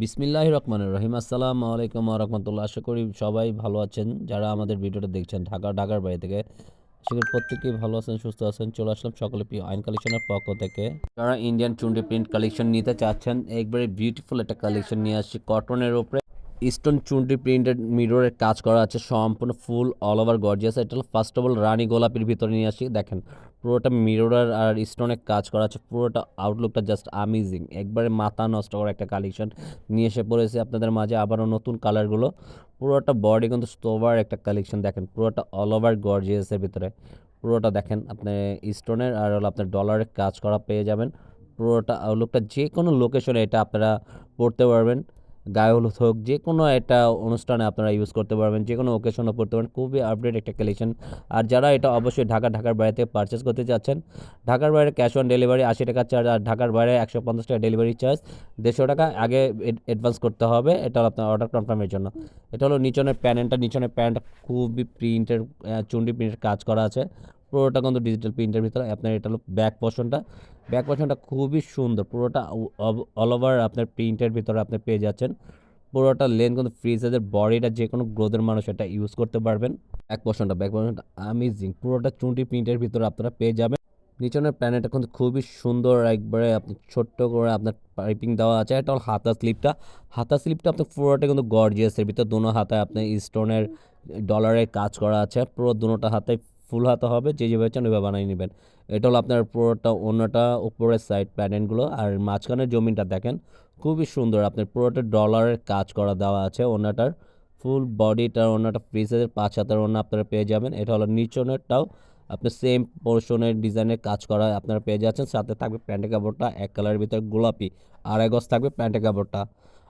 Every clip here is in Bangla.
বিসমিল্লাহ রহমানের রহিম। আসসালামু আলাইকুম রহমতুল্লাহ। আশা করি সবাই ভালো আছেন। যারা আমাদের ভিডিওটা দেখছেন ঢাকা, ঢাকার বাড়ি থেকে সেখানে প্রত্যেকেই ভালো আছেন, সুস্থ আছেন, চলে আসলাম সকলে আইন কালেকশনের পক্ষ থেকে। যারা ইন্ডিয়ান চুন্ডি প্রিন্ট কালেকশন নিতে চাচ্ছেন, একবারে বিউটিফুল একটা কালেকশন নিয়ে আসছি। কটনের উপরে স্টোন চুন্ডি প্রিন্টেড মিররের কাজ করা আছে। সম্পূর্ণ ফুল অল ওভার গর্জিয়াস এটা ফার্স্ট অফ অল রানী গোলাপির ভিতরে নিয়ে আসি দেখেন পুরোটা মিরর আর স্টোনের কাজ করা আছে। পুরোটা আউটলুকটা জাস্ট আমেজিং একবারে মাথা নষ্ট করা একটা কালেকশন নিয়ে এসে পড়েছে আপনাদের মাঝে আবারও নতুন কালারগুলো পুরোটা বডি কিন্তু স্টোভার একটা কালেকশন দেখেন। পুরোটা অল ওভার গর্জিয়াসের ভিতরে। পুরোটা দেখেন, আপনি স্টোনের আর হলো আপনার ডলারের কাজ করা পেয়ে যাবেন। পুরোটা আউটলুকটা যে কোনো লোকেশনে এটা আপনারা পড়তে পারবেন। গায়ে হলুদ হোক, যে কোনো একটা অনুষ্ঠানে আপনারা ইউজ করতে পারবেন, যে কোনো ওকেশনে পড়তে পারবেন খুবই আপডেট একটা কালেকশন আর যারা এটা অবশ্যই ঢাকা, ঢাকার বাইরে থেকে পারচেস করতে চাচ্ছেন, ঢাকার বাইরে ক্যাশ অন ডেলিভারি আশি টাকা চার্জ আর ঢাকার বাইরে একশো পঞ্চাশ টাকা ডেলিভারি চার্জ দেড়শো টাকা আগে অ্যাডভান্স করতে হবে, এটা হলো আপনার অর্ডার কনফার্মের জন্য। এটা হলো নিচনের প্যানেলটা নিচনের প্যান্ট খুবই প্রিন্টের চুন্ডি প্রিন্টের কাজ করা আছে। পুরোটা কিন্তু ডিজিটাল প্রিন্টের ভিতরে। আপনার এটা হলো ব্যাক পোর্শনটা ব্যাক পোর্শনটা খুবই সুন্দর। পুরোটা অল ওভার আপনার প্রিন্টের ভিতরে আপনি পেয়ে যাচ্ছেন। পুরোটা লেন কিন্তু ফ্রি সাইজের বডিটা যে কোনো গ্রোথের মানুষ এটা ইউজ করতে পারবেন। ব্যাক পোর্শনটা ব্যাক পোর্শনটা আমেজিং পুরোটা চুন্টি প্রিন্টের ভিতরে আপনারা পেয়ে যাবেন। নিচনের প্যানেলটা কিন্তু খুবই সুন্দর। একবারে আপনি ছোট্ট করে আপনার পাইপিং দেওয়া আছে। এটা হল হাতা স্লিপটা হাতা স্লিপটা আপনার পুরোটা কিন্তু গর্জিয়াসের ভিতর। দুনো হাতায় আপনার স্টোনের ডলারের কাজ করা আছে। পুরো দুটোটা হাতে ফুল হাতা হবে, যে যেভাবে চান ওইভাবে বানিয়ে নেবেন। এটা হলো আপনার পুরোটা অন্যটা উপরের সাইড প্যানেলগুলো আর মাঝখানের জমিনটা দেখেন, খুবই সুন্দর। আপনার পুরোটা ডলারের কাজ করা দেওয়া আছে অন্যটার ফুল বডিটার অন্যটা ফ্রি সাইজের পাঁচ হাতের অন্য আপনারা পেয়ে যাবেন। এটা হলো নিচনেরটাও আপনি সেম পোর্শনের ডিজাইনের কাজ করা আপনারা পেয়ে যাচ্ছেন। সাথে থাকবে প্যান্টের কাপড়টা, এক কালারের ভিতরে গোলাপি আড়াই গজ থাকবে প্যান্টের কাপড়টা।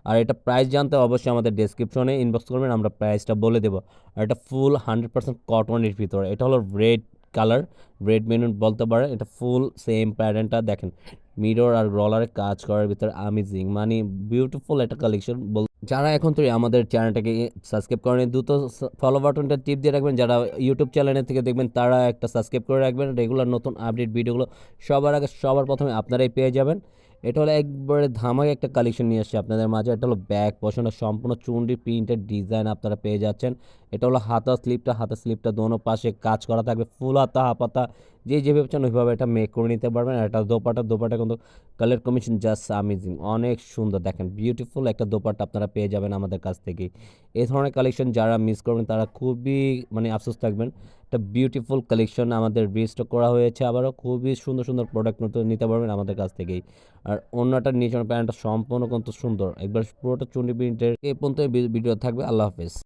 আর এটা প্রাইস জানতে অবশ্যই আমাদের ডেসক্রিপশনে ইনবক্স করবেন, আমরা প্রাইসটা বলে দেবো। আর এটা ফুল হান্ড্রেড পার্সেন্ট কটনের ভিতরে। এটা হলো রেড কালার রেড মেনুন বলতে পারে। এটা ফুল সেম প্যাটার্নটা দেখেন। মিরর আর রলারের কাজ করার ভিতরে আমেজিং মানে বিউটিফুল একটা কালেকশন বল যারা এখন তো আমাদের চ্যানেলটাকে সাবস্ক্রাইব করেন দ্রুত ফলো বাটনটা টিপ দিয়ে রাখবেন। যারা ইউটিউব চ্যানেলের থেকে দেখবেন, তারা একটা সাবস্ক্রাইব করে রাখবেন। রেগুলার নতুন আপডেট ভিডিওগুলো সবার আগে সবার প্রথমে আপনারাই পেয়ে যাবেন। এটা হলো একবারে ধামাকে একটা কালেকশন নিয়ে আসছে আপনাদের মাঝে। এটা হলো ব্যাগ পছন্দ সম্পূর্ণ চুন্ডি প্রিন্টের ডিজাইন আপনারা পেয়ে যাচ্ছেন। এটা হলো হাতা স্লিপটা হাতা স্লিপটা দোনো পাশে কাজ করা থাকবে, ফুল হাতা হাপাতা যে যেভাবে চান ওইভাবে এটা মেক করে নিতে পারবেন। এটা দোপাটা দোপাটা কিন্তু কালার কমিশন জাস্ট আমেজিং অনেক সুন্দর। দেখেন বিউটিফুল একটা দোপাটা আপনারা পেয়ে যাবেন আমাদের কাছ থেকেই এই ধরনের কালেকশন যারা মিস করবেন, তারা খুবই মানে আফসোস থাকবেন। একটা বিউটিফুল কালেকশন আমাদের রিস্টক করা হয়েছে, আবারও খুবই সুন্দর সুন্দর প্রোডাক্ট নতুন নিতে পারবেন আমাদের কাছ থেকেই। আর অন্যটা নিচের প্যান্টটা সম্পূর্ণ কিন্তু সুন্দর। একবার পুরোটা চুন্ডি প্রিন্টের এই পর্যন্ত ভিডিও থাকবে, আল্লাহ হাফেজ।